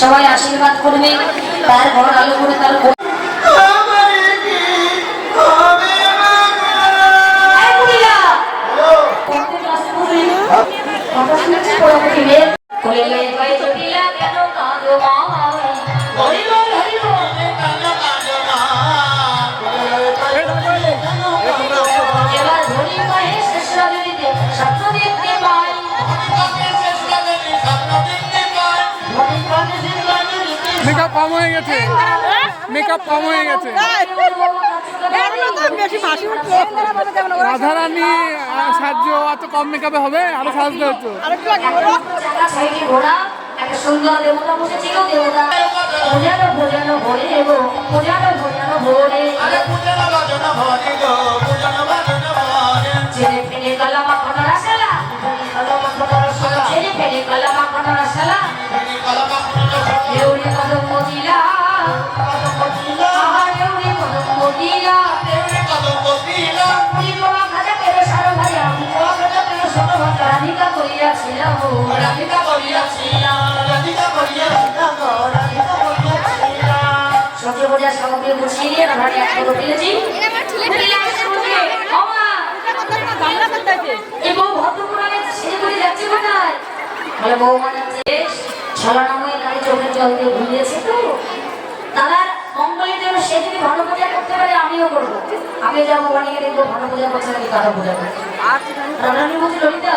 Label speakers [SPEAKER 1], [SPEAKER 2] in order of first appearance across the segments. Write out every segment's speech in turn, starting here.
[SPEAKER 1] সবাই আশীর্বাদ করবে তার ঘর আলো করে তার জটিলা কেন কাঁদো মাই?
[SPEAKER 2] মেকআপ কম হয়ে গেছে। মেকআপ কম হয়ে গেছে। রাধারানী সাহায্য অত কম মেকআপে হবে? আরও সাজতে হতো
[SPEAKER 1] সুন্দর ফেলে গলা মাখানো ফেলে গলা মাখানো আমি বাবা খাজা কেড়ে ছোট ভাই রাধিকা করিয়াছিলাম সঙ্গে বোঝা সঙ্গে বুঝিয়ে রাধারে এক করে ফেলেছি এই ভদ্রপুরাণে গাড়ি চোখের জল দিয়ে ঘুরিয়েছে তো। দাদার মঙ্গলের জন্য সে যদি ভালো পূজা করতে পারে, আমিও করব। আমি যাব বাড়িকে দেখব ভালো পূজা করছে নাকি কারও পূজা করছে। রাধারানী বলছে, ললিতা,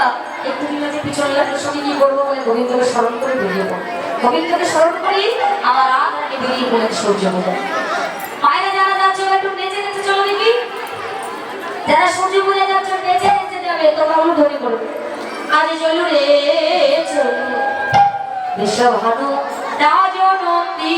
[SPEAKER 1] একটু দিনে পিছন লাগলে সঙ্গে কি করব? বলে গোবিন্দকে স্মরণ করে বেরিয়ে পড়ো। গোবিন্দকে স্মরণ করি আমার আগে বেরিয়ে পড়ে সূর্য পূজা। মায়েরা যারা যাচ্ছ একটু নেচে নেচে চলো দেখি। যারা সূর্য পূজা যাচ্ছ নেচে নেচে যাবে, তোমরা ধরে করবে আজ চলো রে, চলো। বিশ্বভানু রাজনন্দিনী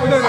[SPEAKER 3] பிள்ளைங்க